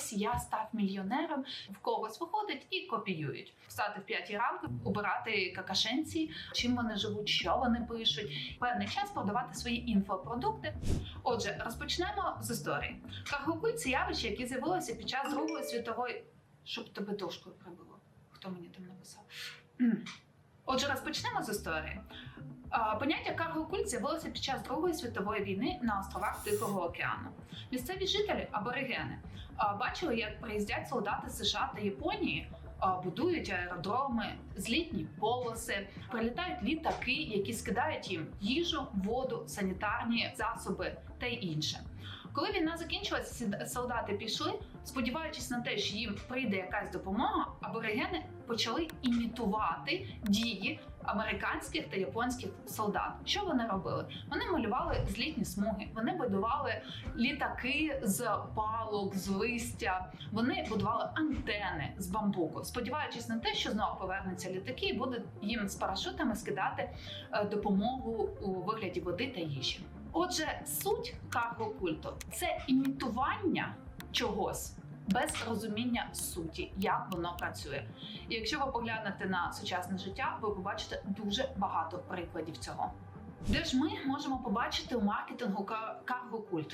ось я став мільйонером, в когось виходить і копіюють. Встати в п'ятій ранку, обирати какашенці, чим вони живуть, що вони пишуть. Певний час продавати свої інфопродукти. Отже, розпочнемо з історії. Каргокульт – це явище, яке з'явилося під час Другої світової. Щоб тебе дошкою прибило. Хто мені там написав? Отже, розпочнемо з історії. Поняття каргокульт з'явилося під час Другої світової війни на островах Тихого океану. Місцеві жителі, аборигени, бачили, як приїздять солдати США та Японії, будують аеродроми, злітні полоси, прилітають літаки, які скидають їм їжу, воду, санітарні засоби та інше. Коли війна закінчилася, солдати пішли, сподіваючись на те, що їм прийде якась допомога, аборигени почали імітувати дії американських та японських солдат. Що вони робили? Вони малювали злітні смуги, вони будували літаки з палок, з листя. Вони будували антени з бамбуку, сподіваючись на те, що знову повернуться літаки і будуть їм з парашутами скидати е, допомогу у вигляді води та їжі. Отже, суть карго-культу – це імітування чогось. Без розуміння суті, як воно працює, і якщо ви поглянете на сучасне життя, ви побачите дуже багато прикладів цього. Де ж ми можемо побачити у маркетингу кар- карго-культ?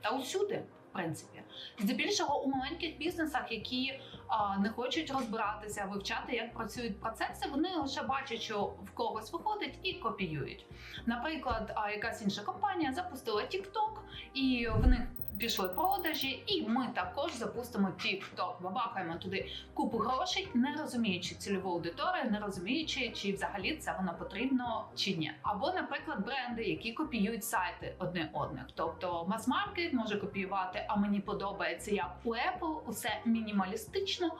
Та усюди, принципі, здебільшого у маленьких бізнесах, які а, не хочуть розбиратися, вивчати, як працюють процеси, вони лише бачать, що в когось виходить і копіюють. Наприклад, а, якась інша компанія запустила TikTok, і в них пішли продажі, і ми також запустимо TikTok, бабахаємо туди купу грошей, не розуміючи цільову аудиторію, не розуміючи, чи взагалі це воно потрібно чи ні. Або, наприклад, бренди, які копіюють сайти одне одних. Тобто мас-маркет може копіювати, а мені подобається як у Apple, усе мінімалістично,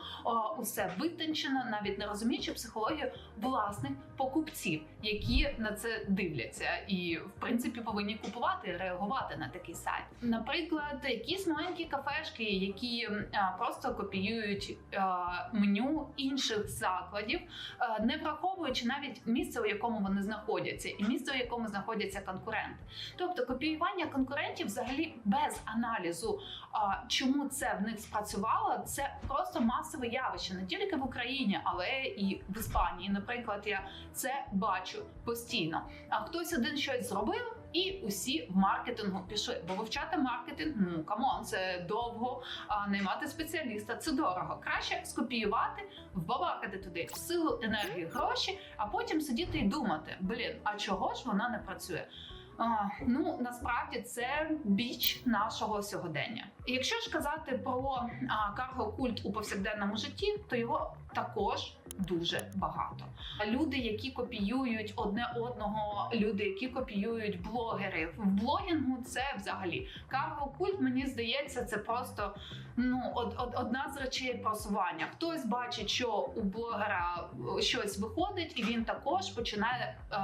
усе витончено, навіть не розуміючи психологію власних покупців, які на це дивляться, і в принципі повинні купувати, реагувати на такий сайт. Наприклад, якісь маленькі кафешки, які просто копіюють меню інших закладів, не враховуючи навіть місце, у якому вони знаходяться, і місце, у якому знаходяться конкуренти. Тобто копіювання конкурентів взагалі без аналізу, чому це в них спрацювало, це просто масове явище не тільки в Україні, але і в Іспанії. Наприклад, я це бачу постійно. А хтось один щось зробив. І усі в маркетингу пішли, бо вивчати маркетинг, ну камон, це довго. А наймати спеціаліста це дорого. Краще скопіювати, вбабахати туди силу, енергію, гроші, а потім сидіти і думати: блін, а чого ж вона не працює? А, ну насправді це біч нашого сьогодення. І якщо ж казати про а, карго-культ у повсякденному житті, то його також дуже багато. Люди, які копіюють одне одного, люди, які копіюють блогери В блогінгу це взагалі карго-культ, мені здається, це просто ну од, од, одна з речей просування. Хтось бачить, що у блогера е, щось виходить, і він також починає. е,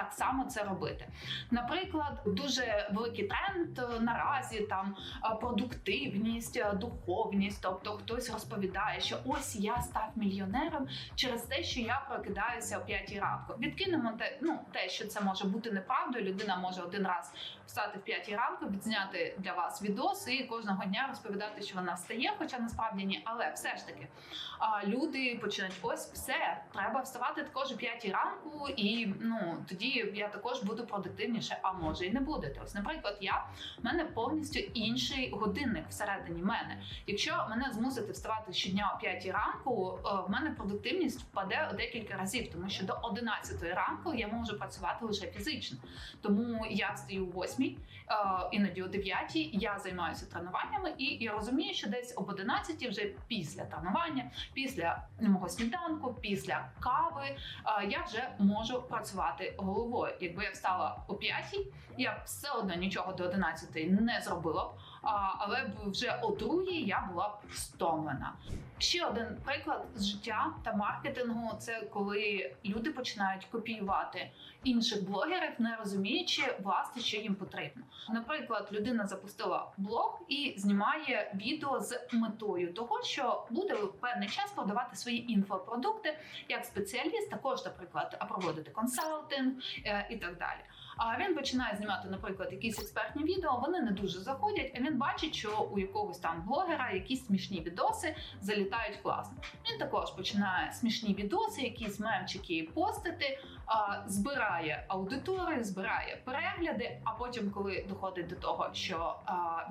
так само це робити. Наприклад, дуже великий тренд е, наразі там е, продуктивність, е, духовність. Тобто хтось розповідає, що ось я став мільйонером через те, що я прокидаюся о 5 ранку. Відкинемо те, ну те, що це може бути неправдою. Людина може один раз встати в 5 ранку, відзняти для вас відос і кожного дня розповідати, що вона встає, хоча насправді ні. Але все ж таки, люди починають ось все. Треба вставати також о 5 ранку, і ну тоді я також буду продуктивніше, а може і не будете. Ось, наприклад, я в мене повністю інший годинник всередині мене. Якщо мене змусити вставати щодня о 5 ранку, е, в мене продуктивність впаде декілька разів, тому що до 11 ранку я можу працювати лише фізично. Тому я встаю о 8, е, іноді о 9, я займаюся тренуваннями, і я розумію, що десь об 11 вже після тренування, після мого сніданку, після кави, е, я вже можу працювати головою. Якби я встала о 5, я все одно нічого до 11 не зробила б. Але вже о другій я була б стомлена. Ще один приклад з життя та маркетингу це коли люди починають копіювати інших блогерів, не розуміючи власне, що їм потрібно. Наприклад, людина запустила блог і знімає відео з метою того, що буде в певний час продавати свої інфопродукти як спеціаліст, також, наприклад, проводити консалтинг е, і так далі. А він починає знімати, наприклад, якісь експертні відео. Вони не дуже заходять. А він бачить, що у якогось там блогера якісь смішні відоси залітають класно. Він також починає смішні відоси, якісь мемчики постити, збирає аудиторію, збирає перегляди. А потім, коли доходить до того, що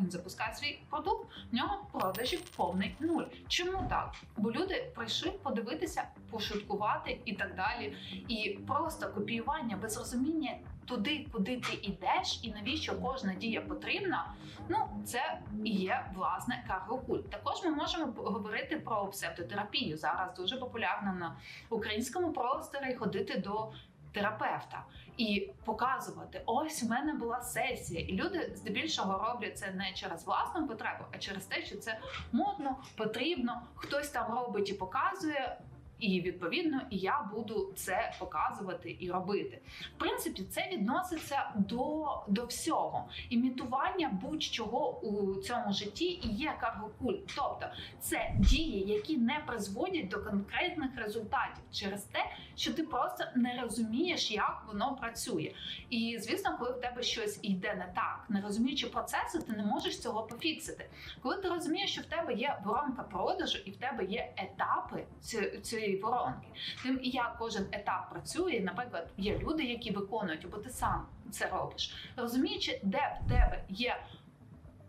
він запускає свій продукт, в нього продажів повний нуль. Чому так? Бо люди прийшли подивитися, пошуткувати і так далі. І просто копіювання без розуміння туди, куди ти йдеш, і навіщо кожна дія потрібна. Ну, це і є власне каргокульт. Також ми можемо говорити про псевдотерапію. Зараз дуже популярно на українському просторі ходити до. Терапевта і показувати, ось в мене була сесія, і люди здебільшого роблять це не через власну потребу, а через те, що це модно, потрібно. Хтось там робить і показує, і відповідно я буду це показувати і робити. В принципі, це відноситься до, до всього. Імітування будь-чого у цьому житті і є каргокульт. Тобто це дії, які не призводять до конкретних результатів через те, що ти просто не розумієш, як воно працює. І звісно, коли в тебе щось йде не так, не розуміючи процесу, ти не можеш цього пофіксити. Коли ти розумієш, що в тебе є воронка продажу і в тебе є етапи ці- цієї воронки, тим і як кожен етап працює. Наприклад, є люди, які виконують, або ти сам це робиш, розуміючи, де в тебе є.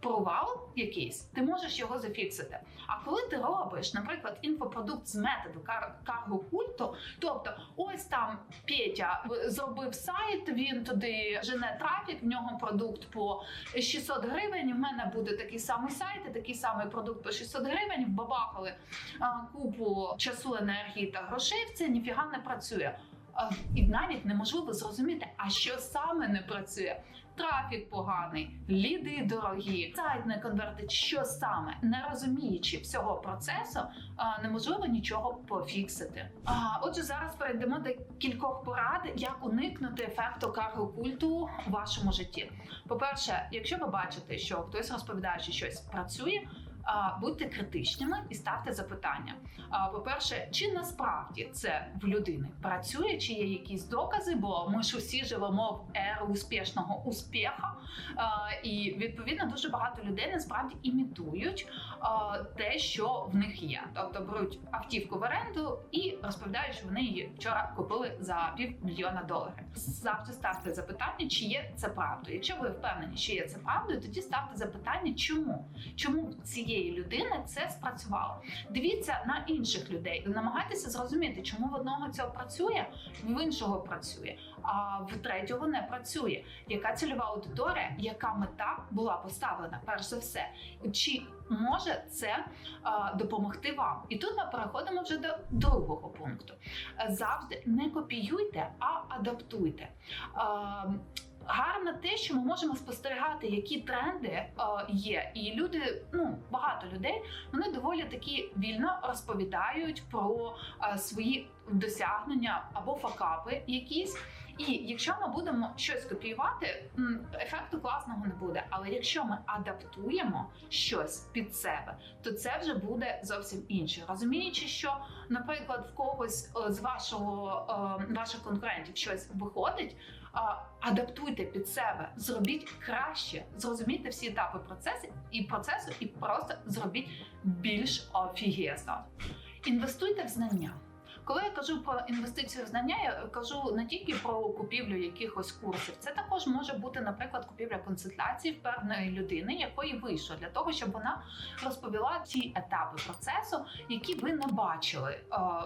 Провал якийсь, ти можеш його зафіксити. А коли ти робиш, наприклад, інфопродукт з методу кар- карго-культу, тобто ось там Петя зробив сайт, він туди жене трафік, в нього продукт по 600 гривень. В мене буде такий самий сайт, і такий самий продукт по 600 гривень. Вбабахали купу часу, енергії та грошей. Це ніфіга не працює. І навіть неможливо зрозуміти, а що саме не працює. Трафік поганий, ліди дорогі, сайт не конвертить. Що саме не розуміючи всього процесу, неможливо нічого пофіксити. А, отже, зараз перейдемо до кількох порад, як уникнути ефекту карго-культу у вашому житті. По-перше, якщо ви бачите, що хтось розповідає, що щось працює. Будьте критичними і ставте запитання. По-перше, чи насправді це в людини працює, чи є якісь докази, бо ми ж усі живемо в еру успішного успіха, і відповідно дуже багато людей насправді імітують те, що в них є. Тобто беруть автівку в оренду і розповідають, що вони її вчора купили за півмільйона доларів. Завжди ставте запитання, чи є це правдою. Якщо ви впевнені, що є це правдою, тоді ставте запитання, чому? Чому в цієї людини це спрацювало? Дивіться на інших людей, намагайтеся зрозуміти, чому в одного цього працює, в іншого працює, а в третього не працює. Яка цільова аудиторія, яка мета була поставлена перш за все? Чи може це а, допомогти вам? І тут ми переходимо вже до другого пункту. Е, Завжди не копіюйте, а адаптуйте. А, Гарно те, що ми можемо спостерігати, які тренди е, є, і люди, ну багато людей, вони доволі такі вільно розповідають про е, свої досягнення або факапи якісь. І якщо ми будемо щось копіювати, ефекту класного не буде. Але якщо ми адаптуємо щось під себе, то це вже буде зовсім інше. Розуміючи, що, наприклад, в когось е, з вашого ваших конкурентів щось виходить. Адаптуйте під себе, зробіть краще, зрозумійте всі етапи процесу і процесу, і просто зробіть більш офігезно. Інвестуйте в знання. Коли я кажу про інвестицію в знання, я кажу не тільки про купівлю якихось курсів. Це також може бути, наприклад, купівля консультації в певної людини, якої вийшло для того, щоб вона розповіла ті етапи процесу, які ви не бачили.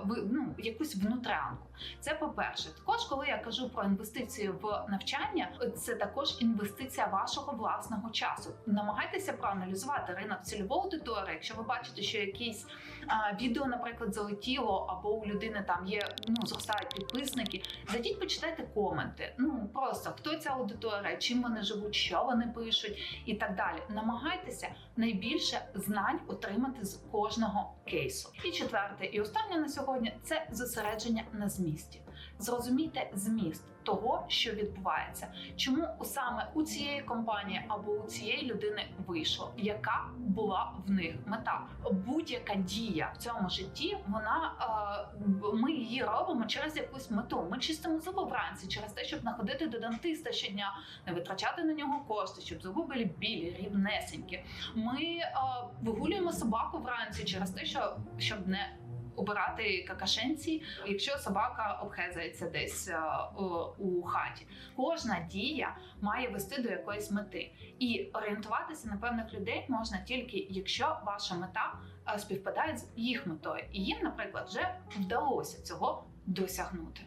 Ви ну якусь внутрянку. Це по-перше, також коли я кажу про інвестицію в навчання, це також інвестиція вашого власного часу. Намагайтеся проаналізувати ринок цільової аудиторії. Якщо ви бачите, що якісь а, відео, наприклад, залетіло, або у людини там є ну зростають підписники, зайдіть, почитайте коменти. Ну просто хто ця аудиторія, чим вони живуть, що вони пишуть, і так далі. Намагайтеся найбільше знань отримати з кожного кейсу. І четверте, і останнє на сьогодні це зосередження на змісті. Зрозумійте зміст того, що відбувається, чому саме у цієї компанії або у цієї людини вийшло, яка була в них мета. Будь-яка дія в цьому житті, вона е, ми її робимо через якусь мету. Ми чистимо зуби вранці через те, щоб находити до дантиста щодня, не витрачати на нього кошти, щоб зуби були білі, рівнесенькі. Ми е, вигулюємо собаку вранці через те, що щоб не обирати какашенці, якщо собака обхезається десь е, у- у хаті. Кожна дія має вести до якоїсь мети, і орієнтуватися на певних людей можна тільки якщо ваша мета е, співпадає з їх метою, і їм, наприклад, вже вдалося цього досягнути.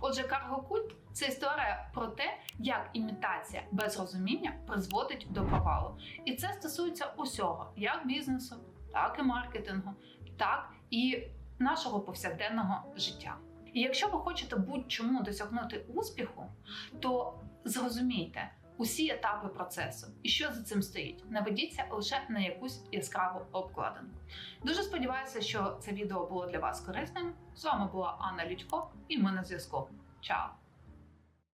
Отже, каргокульт це історія про те, як імітація без розуміння призводить до провалу. І це стосується усього, як бізнесу, так і маркетингу, так і нашого повсякденного життя. І якщо ви хочете будь-чому досягнути успіху, то зрозумійте усі етапи процесу і що за цим стоїть. наведіться лише на якусь яскраву обкладинку. Дуже сподіваюся, що це відео було для вас корисним. З вами була Анна Людько, і ми на зв'язку. Чао!